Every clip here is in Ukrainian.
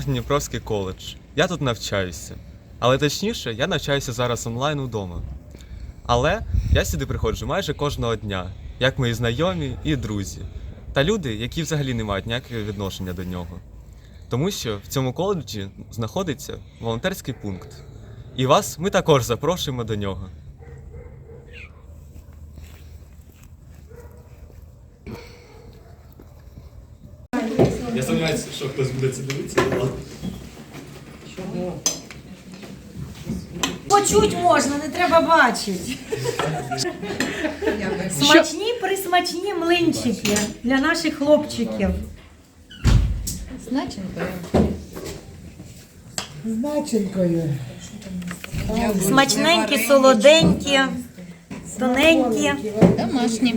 Це Верхньодніпровський коледж. Я тут навчаюся. Але точніше, я навчаюся зараз онлайн удома. Але я сюди приходжу майже кожного дня, як мої знайомі і друзі, та люди, які взагалі не мають ніякого відношення до нього. Тому що в цьому коледжі знаходиться волонтерський пункт. І вас ми також запрошуємо до нього. Я сумніваюся, що хтось буде це дивитися. Почуть можна, не треба бачити. Смачні присмачні млинчики для наших хлопчиків. Начинкою. Смачненькі, солоденькі, тоненькі. Домашні.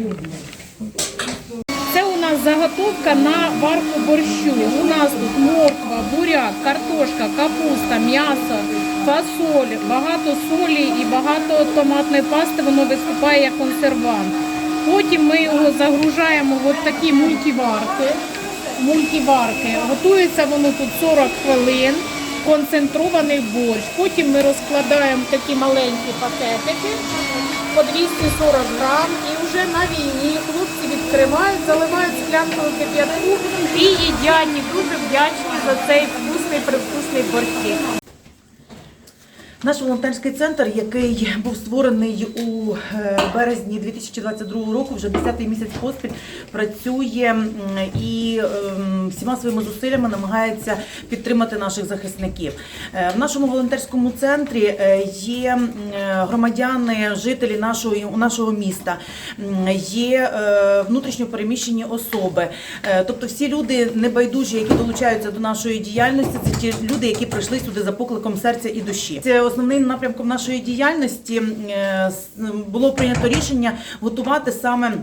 Заготовка на варку борщу. У нас тут морква, буряк, картошка, капуста, м'ясо, фасоль, багато солі і багато томатної пасти. Воно виступає як консервант. Потім ми його загружаємо в такі мультиварки. Мультиварки. Готується воно тут 40 хвилин. Концентрований борщ. Потім ми розкладаємо такі маленькі пакетики по 240 грам і вже на війні хлопці відкривають, заливають склянкою кип'ятку і їдять. Дуже вдячні за цей вкусний привкусний борщик. Наш волонтерський центр, який був створений у е, березні 2022 року, вже 10-й місяць поспіль працює і ем, всіма своїми зусиллями намагається підтримати наших захисників. Е, В нашому волонтерському центрі е, є громадяни, жителі нашого, нашого міста, є внутрішньо переміщені особи. Тобто всі люди небайдужі, які долучаються до нашої діяльності, це ті люди, які прийшли сюди за покликом серця і душі. Це основним напрямком нашої діяльності е, було прийнято рішення готувати саме.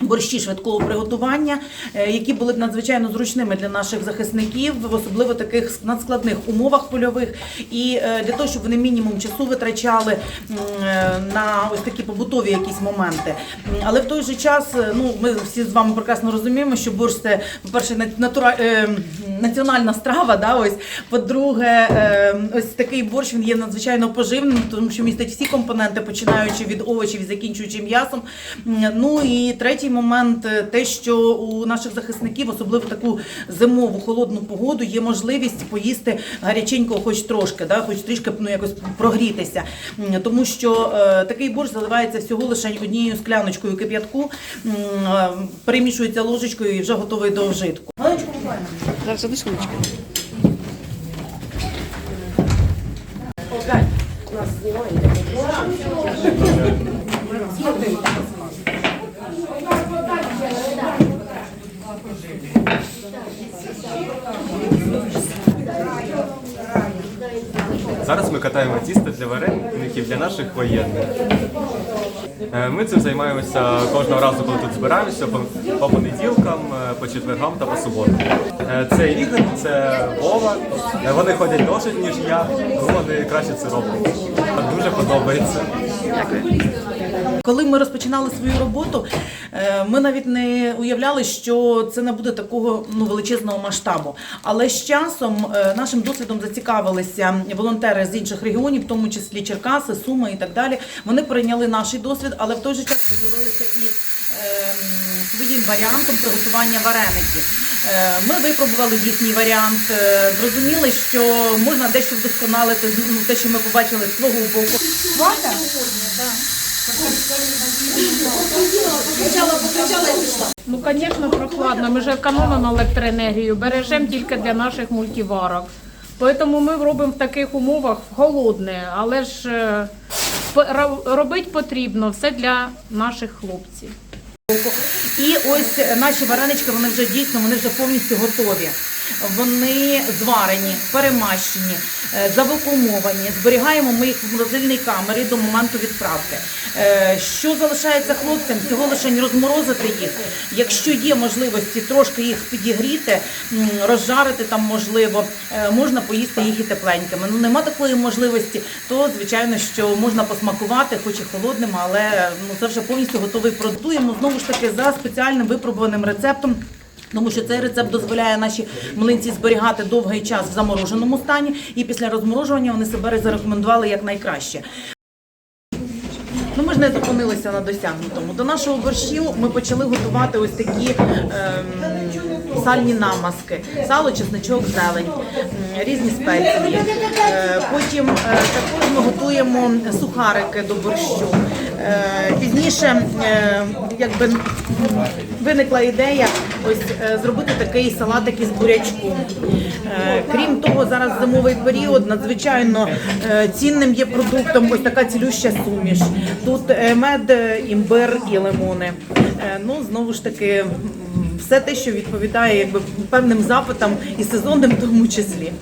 Борщі швидкого приготування, е, які були б надзвичайно зручними для наших захисників, в особливо таких надскладних умовах польових, і е, для того, щоб вони мінімум часу витрачали е, на ось такі побутові якісь моменти. Але в той же час, ну ми всі з вами прекрасно розуміємо, що борщ це, по-перше, натура... е, національна страва. Да, ось по-друге, ось такий борщ він є надзвичайно поживним, тому що містить всі компоненти, починаючи від овочів і закінчуючи м'ясом. Ну і третій момент е, те, що у наших захисників, особливо таку зимову холодну погоду, є можливість поїсти гаряченького, хоч трошки, да, хоч трішки ну, якось прогрітися. Тому що е, такий борщ заливається всього лише однією скляночкою кип'ятку, е, перемішується ложечкою і вже готовий до вжитку. Зараз Зараз ми катаємо тісто для вареників для наших воєнних. Е, Ми цим займаємося кожного разу, коли тут збираємося по, по понеділкам, е, по четвергам та по суботам. Е, Це Ігор, це Вова. Вони ходять довше, ніж я, тому вони краще це роблять. Дуже подобається. Коли ми розпочинали свою роботу, е, ми навіть не уявляли, що це не буде такого ну, величезного масштабу. Але з часом е, нашим досвідом зацікавилися волонтери з інших регіонів, в тому числі Черкаси, Суми і так далі. Вони прийняли наш досвід, але в той же час поділилися і ем, своїм варіантом приготування вареників. Е, Ми випробували їхній варіант, зрозуміли, що можна дещо вдосконалити ну, те, що ми побачили з свого боку. Ну, звісно, прохладно. Ми ж економимо електроенергію, бережемо тільки для наших мультиварок. Тому ми робимо в таких умовах холодне, але ж ро- робити потрібно все для наших хлопців. І ось наші варенички, вони вже дійсно вони вже повністю готові. Вони зварені, перемащені, е, завакуумовані. Зберігаємо ми їх в морозильній камері до моменту відправки. Е, Що залишається хлопцям? Всього лише розморозити їх. Якщо є можливості трошки їх підігріти, розжарити там можливо, е, можна поїсти їх і тепленькими. Ну нема такої можливості, то звичайно, що можна посмакувати, хоч і холодним, але ну це вже повністю готовий продукт. Знову ж таки за спеціальним випробуваним рецептом. Тому що цей рецепт дозволяє наші млинці зберігати довгий час в замороженому стані, і після розморожування вони себе зарекомендували як найкраще. Ну, ми ж не зупинилися на досягнутому. До нашого борщу ми почали готувати ось такі ем, сальні намазки, сало, чесничок, зелень, різні спеції. Е, потім е, також ми готуємо сухарики до борщу. Е, пізніше е, якби виникла ідея ось е, зробити такий салатик із бурячком. Е, крім того, зараз зимовий період надзвичайно цінним є продуктом ось така цілюща суміш. Тут мед, імбир і лимони. Ну знову ж таки. Все те, що відповідає якби певним запитам і сезонним в тому числі.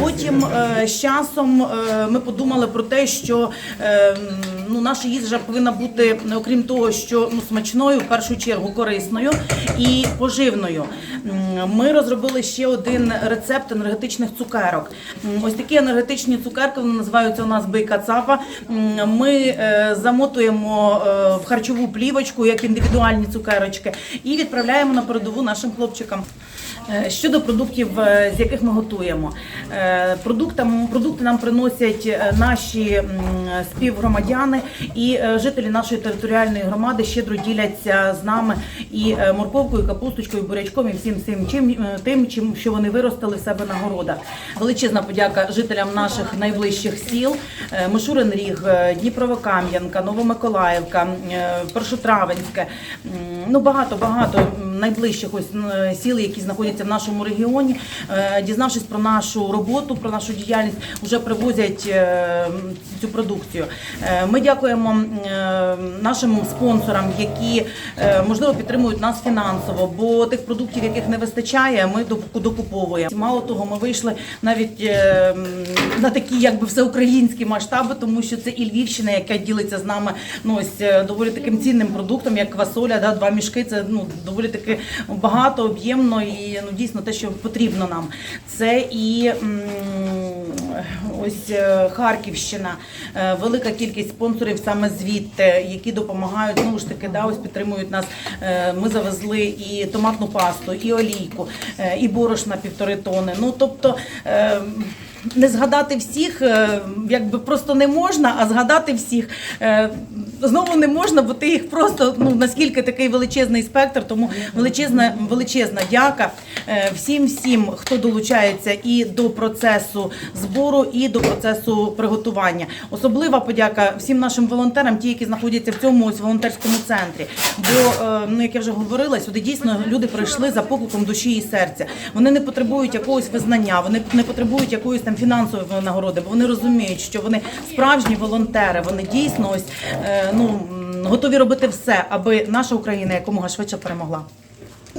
Потім е, з часом е, ми подумали про те, що е, ну, наша їжа повинна бути, окрім того, що ну, смачною, в першу чергу корисною і поживною. Ми розробили ще один рецепт енергетичних цукерок. Ось такі енергетичні цукерки вони називаються у нас бийка цапа. Ми е, замотуємо е, в харчову плівочку як індивідуальні цукерочки і відправляємо на передову нашим хлопчикам. Е, Щодо продуктів, з яких ми готуємо, продукти нам приносять наші співгромадяни і жителі нашої територіальної громади щедро діляться з нами і морковкою, капусточкою, бурячком і всім цим чим е, тим, чим що вони виростили в себе на городах. Величезна подяка жителям наших найближчих сіл: е, Мишурин Ріг, е, Дніпровокам'янка, Новомиколаївка, Першотравенське. Ну багато багато найближчих ось сіл, які знаходяться в нашому регіоні, дізнавшись про нашу роботу, про нашу діяльність, вже привозять цю продукцію. Ми дякуємо нашим спонсорам, які можливо підтримують нас фінансово, бо тих продуктів, яких не вистачає, ми доку- докуповуємо. Мало того, ми вийшли навіть е, на такі якби всеукраїнські масштаби, тому що це і Львівщина, яка ділиться з нами ну ось е, доволі таким цінним продуктом, як квасоля, да, два мішки. Це ну доволі таки багато, об'ємно і ну дійсно те, що потрібно нам. Це і м, ось е, Харківщина, е, велика кількість спонсорів саме звідти, які допомагають знову ж таки, да, ось підтримують нас. Е, Ми завезли і томатну пасту, і олійку, е, і борошна півтори тони. Ну тобто. е, Не згадати всіх, е, якби просто не можна, а згадати всіх е, знову не можна, бо ти їх просто ну наскільки такий величезний спектр, тому величезна величезна дяка е, всім всім, хто долучається і до процесу збору, і до процесу приготування. Особлива подяка всім нашим волонтерам, ті, які знаходяться в цьому ось волонтерському центрі. Бо е, ну як я вже говорила, сюди дійсно люди прийшли за покликом душі і серця. Вони не потребують якогось визнання, вони не потребують якоїсь там фінансової нагороди, бо вони розуміють, що вони справжні волонтери. Вони дійсно ось е, ну готові робити все, аби наша Україна якомога швидше перемогла.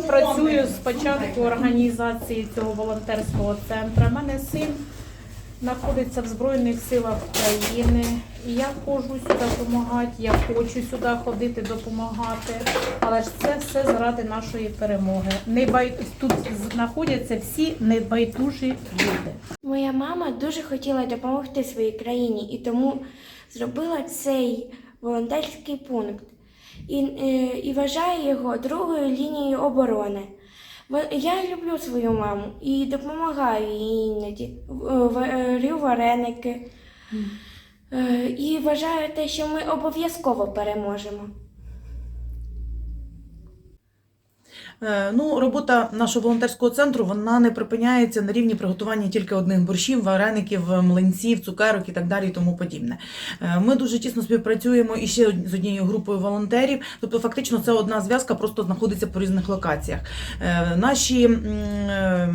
Працюю з початку організації цього волонтерського центру. У мене син знаходиться в Збройних силах України. І я ходжу сюди допомагати, я хочу сюди ходити, допомагати. Але ж це все заради нашої перемоги. Небай... Тут знаходяться всі небайдужі люди. Моя мама дуже хотіла допомогти своїй країні і тому зробила цей волонтерський пункт і, е, і вважає його другою лінією оборони. Я люблю свою маму і допомагаю їй іноді. Варю вареники. Е, І вважаю те, що ми обов'язково переможемо. Е, Ну, робота нашого волонтерського центру вона не припиняється на рівні приготування тільки одних борщів, вареників, млинців, цукерок і так далі, і тому подібне. Е, Ми дуже тісно співпрацюємо і ще з однією групою волонтерів. Тобто, фактично, це одна зв'язка, просто знаходиться по різних локаціях. Е, Наші е,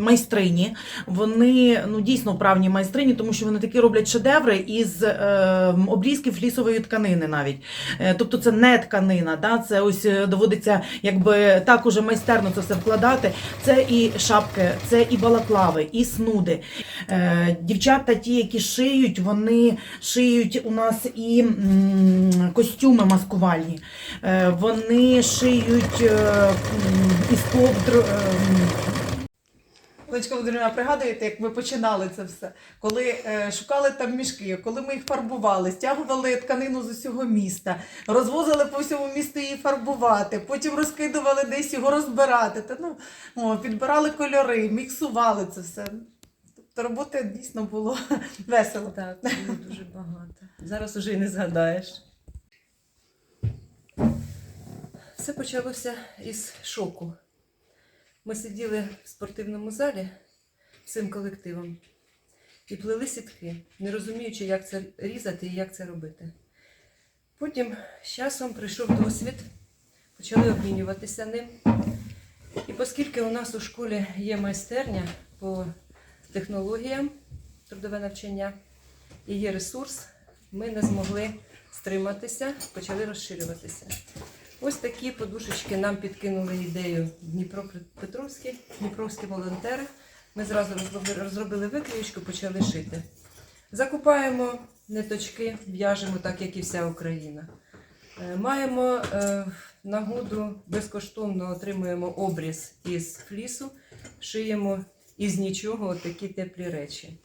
майстрині, вони ну дійсно вправні майстрині, тому що вони такі роблять шедеври із е, обрізків лісової тканини навіть. Е, Тобто це не тканина, да? це ось е, доводиться якби так уже майстерно це все вкладати. Це і шапки, це і балаклави, і снуди. Е, Дівчата, ті, які шиють, вони шиють у нас і костюми маскувальні. Е, Вони шиють е, із ковдр. Олечка Володимирівна, пригадуєте, як ми починали це все? Коли е, шукали там мішки, коли ми їх фарбували, стягували тканину з усього міста, розвозили по всьому місту її фарбувати, потім розкидували десь його розбирати. Та, ну, о, підбирали кольори, міксували це все. Тобто роботи дійсно було весело. Так, було дуже багато. Зараз уже і не згадаєш. Все почалося із шоку. Ми сиділи в спортивному залі всім колективом і плели сітки, не розуміючи, як це різати і як це робити. Потім з часом прийшов досвід, почали обмінюватися ним. І оскільки у нас у школі є майстерня по технологіям, трудове навчання, і є ресурс, ми не змогли стриматися, почали розширюватися. Ось такі подушечки нам підкинули ідею Дніпропетровські, дніпровські волонтери. Ми зразу розробили, викрійку, почали шити. Закупаємо ниточки, в'яжемо так, як і вся Україна. Е, Маємо е, нагоду безкоштовно отримуємо обріз із флісу, шиємо із нічого такі теплі речі.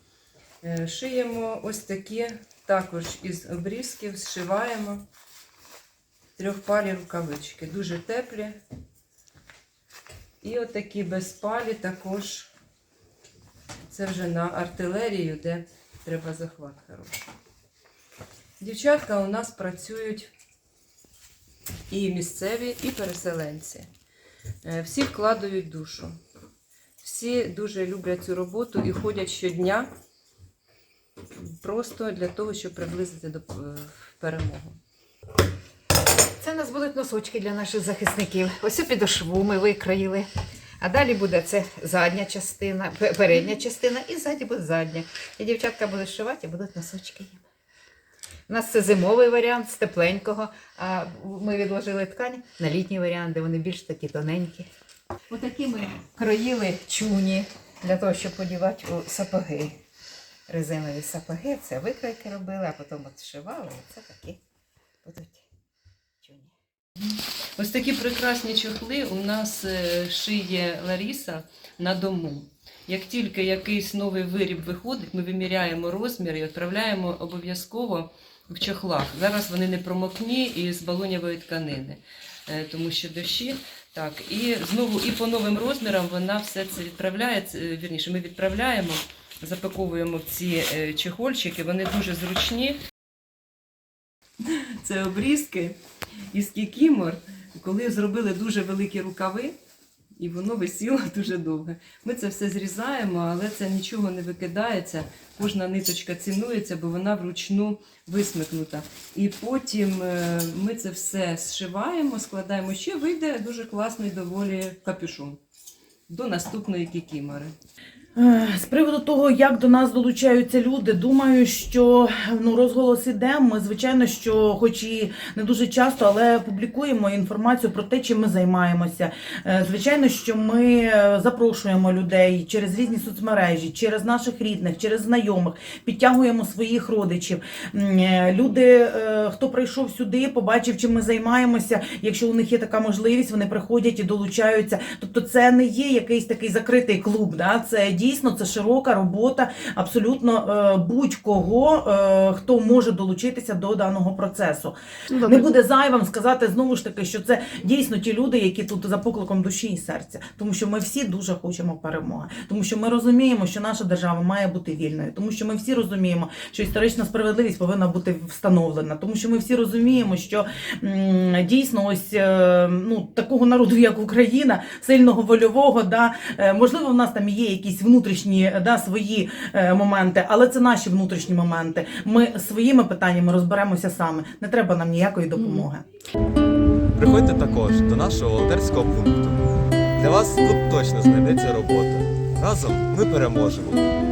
Е, Шиємо ось такі також із обрізків, зшиваємо трьохпалі рукавички, дуже теплі. І отакі безпалі також. Це вже на артилерію, де треба захват хороший. Дівчатка у нас працюють і місцеві, і переселенці. Е, Всі вкладають душу. Всі дуже люблять цю роботу і ходять щодня просто для того, щоб приблизити до е, перемогу. Будуть носочки для наших захисників. Ось цю підошву ми викроїли. А далі буде це задня частина, передня частина і ззаді буде задня. І дівчатка будуть шивати і будуть носочки їм. У нас це зимовий варіант з тепленького, а ми відложили ткань на літній варіант, де вони більш такі тоненькі. Отакі ми кроїли чуні для того, щоб подівати у сапоги. Резинові сапоги, це викройки робили, а потім от шивали. Це такі будуть. Ось такі прекрасні чохли у нас е, шиє Ларіса на дому. Як тільки якийсь новий виріб виходить, ми виміряємо розмір і відправляємо обов'язково в чохлах. Зараз вони не промокні і з балонявої тканини, е, тому що дощі. Так, і знову і по новим розмірам вона все це відправляє. е, Вірніше, ми відправляємо, запаковуємо в ці чехольчики. Вони дуже зручні. Це обрізки із кікімор, коли зробили дуже великі рукави, і воно висіло дуже довго. Ми це все зрізаємо, але це нічого не викидається. Кожна ниточка цінується, бо вона вручну висмикнута. І потім е, ми це все зшиваємо, складаємо. Ще вийде дуже класний доволі капюшон до наступної кікімори. Е, З приводу того, як до нас долучаються люди, думаю, що ну розголос іде. Ми звичайно, що, хоч і не дуже часто, але публікуємо інформацію про те, чим ми займаємося. Е, Звичайно, що ми е, запрошуємо людей через різні соцмережі, через наших рідних, через знайомих, підтягуємо своїх родичів. Люди, хто прийшов сюди, побачив, чим ми займаємося. Якщо у них є така можливість, вони приходять і долучаються. Тобто, це не є якийсь такий закритий клуб. Да? Це дійсно це широка робота абсолютно е, будь-кого, е, хто може долучитися до даного процесу. Не буде зайвим сказати знову ж таки, що це дійсно ті люди, які тут за покликом душі і серця, тому що ми всі дуже хочемо перемоги, тому що ми розуміємо, що наша держава має бути вільною, тому що ми всі розуміємо, що історична справедливість повинна бути встановлена, тому що ми всі розуміємо, що дійсно ось е, ну такого народу, як Україна, сильного вольового, да можливо, в нас там є якісь внутрішні да свої е, моменти, але це наші внутрішні моменти. Ми своїми питаннями розберемося саме. Не треба нам ніякої допомоги. Приходьте також до нашого волонтерського пункту. Для вас тут точно знайдеться робота. Разом ми переможемо.